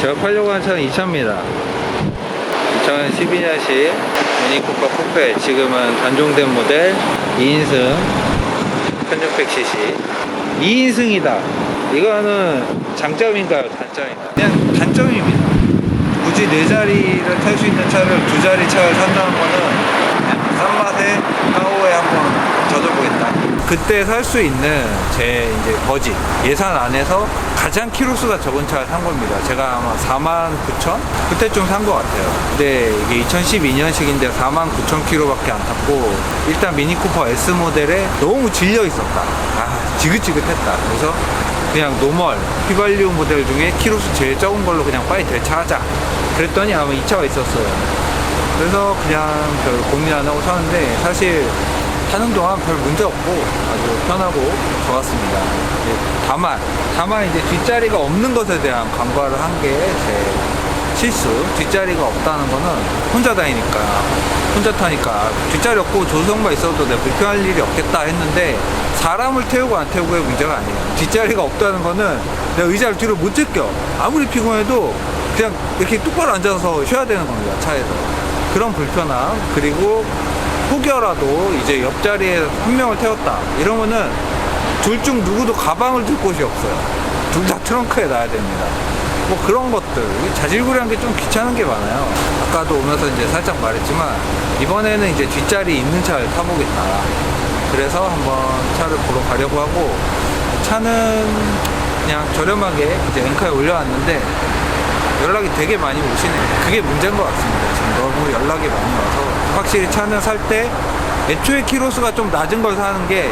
제가 팔려고 한 차는 2차입니다. 2012년식 미니쿠퍼 쿠페. 지금은 단종된 모델 2인승 1600cc 2인승이다. 이거는 장점인가요? 단점인가요? 그냥 단점입니다. 굳이 네 자리를 탈 수 있는 차를 두 자리 차를 산다는 거는 싼맛에 향후에 한번 젖어보겠다 그때 살 수 있는 제 이제 버짓 예산 안에서 가장 키로수가 적은 차를 산 겁니다. 제가 아마 4만 9천? 그때쯤 산 것 같아요. 근데 이게 2012년식인데 4만 9천 킬로밖에 안 탔고 일단 미니쿠퍼 S 모델에 너무 질려 있었다. 아 지긋지긋했다. 그래서 그냥 노멀 휘발유 모델 중에 키로수 제일 적은 걸로 그냥 빨리 대차하자. 그랬더니 아마 이 차가 있었어요. 그래서 그냥 별 고민 안 하고 샀는데 사실 타는 동안 별 문제 없고 아주 편하고 좋았습니다. 예, 다만 다만 이제 뒷자리가 없는 것에 대한 간과를 한 게 제 실수. 뒷자리가 없다는 거는 혼자 다니니까 혼자 타니까 뒷자리 없고 조성만 있어도 내가 불편할 일이 없겠다 했는데 사람을 태우고 안 태우고의 문제가 아니에요. 뒷자리가 없다는 거는 내가 의자를 뒤로 못 제껴. 아무리 피곤해도 그냥 이렇게 똑바로 앉아서 쉬어야 되는 겁니다 차에서. 그런 불편함. 그리고 혹여라도 이제 옆자리에 한 명을 태웠다. 이러면은 둘 중 누구도 가방을 들 곳이 없어요. 둘 다 트렁크에 놔야 됩니다. 뭐 그런 것들. 자질구레한 게 좀 귀찮은 게 많아요. 아까도 오면서 이제 살짝 말했지만 이번에는 이제 뒷자리 있는 차를 타보겠다. 그래서 한번 차를 보러 가려고 하고 차는 그냥 저렴하게 이제 엔카에 올려놨는데 연락이 되게 많이 오시네요. 그게 문제인 것 같습니다. 지금 너무 연락이 많이 와서 확실히 차는 살 때 애초에 키로수가 좀 낮은 걸 사는 게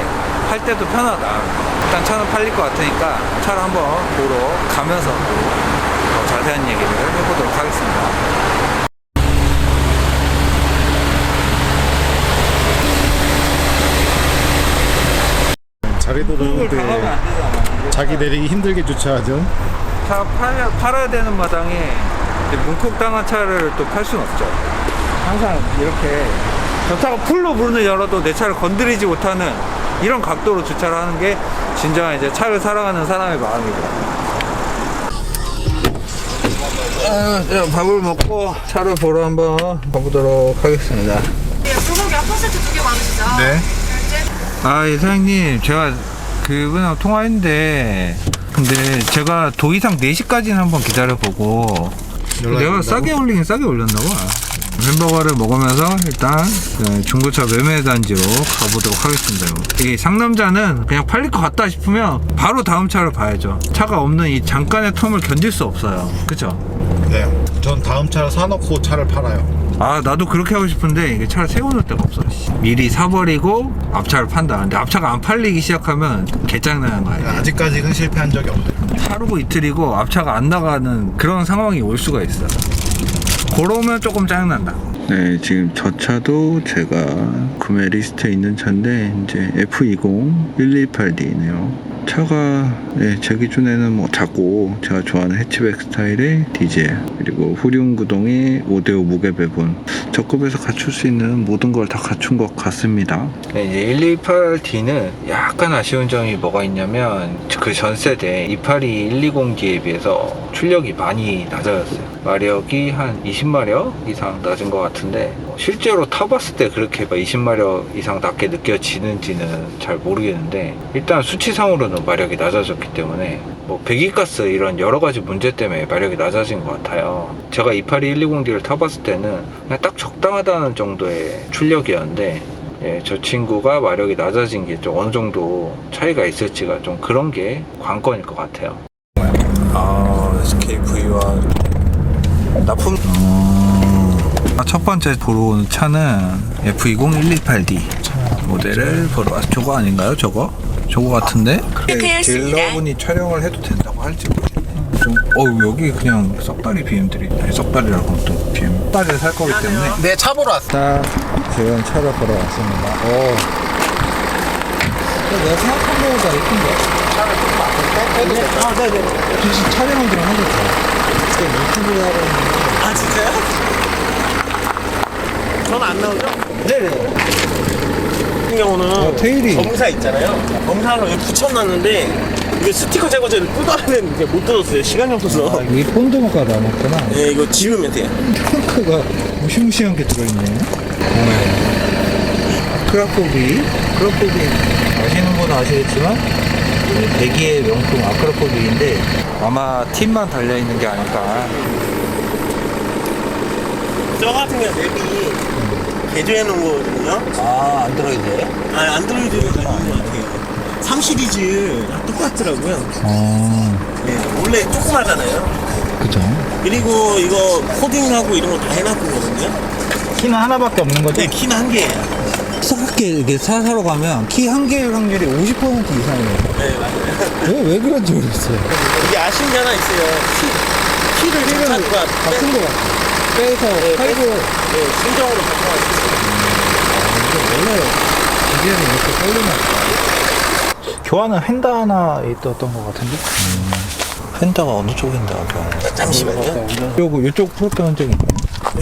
할 때도 편하다. 일단 차는 팔릴 것 같으니까 차를 한번 보러 가면서 더 자세한 얘기를 해보도록 하겠습니다. 자리도. 자기 내리기 힘들게 주차하죠. 차 팔, 팔아야 되는 마당에 문콕당한 차를 또 팔 수는 없죠. 항상 이렇게 저 차가 풀로 문을 열어도 내 차를 건드리지 못하는 이런 각도로 주차를 하는 게 진정한 이제 차를 사랑하는 사람의 마음이고. 아, 자, 밥을 먹고 차를 보러 한번 가보도록 하겠습니다. 소고기 한 퍼센트 두개 많으시죠? 네. 아, 예, 사장님, 제가 그분하고 통화했는데, 근데 제가 도이상 4시까지는 한번 기다려보고, 연락이 내가 온다고? 싸게 올리긴 싸게 올렸나 봐. 햄버거를 먹으면서 일단 그 중고차 매매 단지로 가보도록 하겠습니다. 이 상남자는 그냥 팔릴 것 같다 싶으면 바로 다음 차를 봐야죠. 차가 없는 이 잠깐의 텀을 견딜 수 없어요. 그쵸? 네. 전 다음 차를 사놓고 차를 팔아요. 아 나도 그렇게 하고 싶은데 이게 차를 세워놓을 데가 없어. 씨. 미리 사버리고 앞차를 판다. 근데 앞차가 안 팔리기 시작하면 개짱나는 거 아니야? 아직까지는 실패한 적이 없네요. 하루고 이틀이고 앞차가 안 나가는 그런 상황이 올 수가 있어. 그러면 조금 짜증난다. 네 지금 저 차도 제가 구매 리스트에 있는 차인데 이제 F20 128D네요 차가 네, 제 기준에는 뭐 작고 제가 좋아하는 해치백 스타일의 디젤 그리고 후륜 구동의 5대5 무게 배분. 저급에서 갖출 수 있는 모든 걸 다 갖춘 것 같습니다. 이제 128D는 약간 아쉬운 점이 뭐가 있냐면 그 전 세대 282 120D에 비해서 출력이 많이 낮아졌어요 마력이 한 20마력 이상 낮은 것 같은데 실제로 타봤을 때 그렇게 막 20마력 이상 낮게 느껴지는지는 잘 모르겠는데 일단 수치상으로는 마력이 낮아졌기 때문에 뭐 배기가스 이런 여러 가지 문제 때문에 마력이 낮아진 것 같아요 제가 282 120D를 타봤을 때는 그냥 딱 적당하다는 정도의 출력이었는데 예, 저 친구가 마력이 낮아진 게 좀 어느 정도 차이가 있을지가 좀 그런 게 관건일 것 같아요. 아, SKV1 납품. 아, 첫 번째 보러 온 차는 F20 128D 모델을 보러 왔. 저거 아닌가요? 저거? 저거 같은데? 체크였습니다. 딜러분이 촬영을 해도 된다고 할지 모르겠네. 좀, 어 여기 그냥 썩다리 BM들이 아니 썩다리라고 하면 또 BM 썩다리를 살 거기 때문에 네, 차 보러 왔어. 딱 제가 차를 보러 왔습니다. 오. 내가 생각한 거보다 예쁜데? 차를 조금 앞에 아, 네네. 혹시 촬영을 좀 유튜브를 하고 있는데. 아 진짜요? 저는 안 나오죠? 네네. 같은 경우는 어, 테일이. 검사 있잖아요. 검사로 여기 붙여놨는데 이거 스티커 제거제를 뜯어내는 게 못 뜯었어요. 시간이 없어서. 이 폰도모가 남았구나. 네, 이거 지우면 돼요. 탱크가 무시무시한 게 들어있네. 아크라포비. 아크라포비 아시는 분은 아시겠지만 네, 대기의 명품 아크라포비인데 아마 팀만 달려있는 게 아닐까. 저 같은 경우 랩이 개조해 놓은 거거든요. 아 안드로이드에? 아, 안드로이드가 있는 것 같아요. 3 시리즈 똑같더라고요. 어 네, 원래 조그마잖아요. 그죠. 그리고 이거 코딩하고 이런 거 다 해놨거든요. 키는 하나밖에 없는 거죠? 네, 키는 한 개예요. 싸게 이렇게 사, 사러 가면 키 한 개의 확률이 50% 이상이에요. 네, 맞아요. 왜, 왜 그런지 모르겠어요. 이게 아쉬운 게 하나 있어요. 키, 키를 키를 차주가 바꾼 것 같아요. 빼서 네, 팔고 네, 순정으로 바꿔놨어요. 원래 기계는 이렇게 빨리나 교환은 휀다 하나 있었던 것 같은데? 휀다가 어느 쪽 휀다가 교환? 잠시만요. 요거 요쪽 프로페 흔적이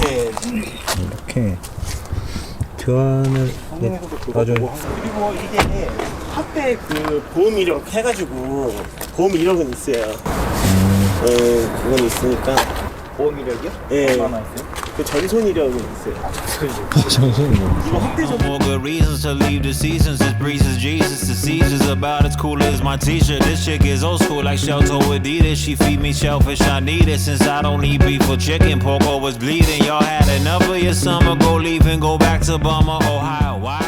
네. 이렇게 교환을 네, 나중에 그리고 이게 확대 그 보험 이력 해가지고 보험 이력은 있어요. 네, 그건 있으니까. 보험 이력이요? 네. 얼마나 있어요? 그 전손 이력은 있어요. 정선이 이거 확대 전 More good reasons to leave the seasons. This breeze is Jesus. The seizures about as cool as my t-shirt. This chick is old school like Shelto Adidas. She feed me shellfish, I need it. Since I don't eat beef or chicken, pork was bleeding. Y'all had enough of your summer. Go leave and go back to Bummer, Ohio. Why?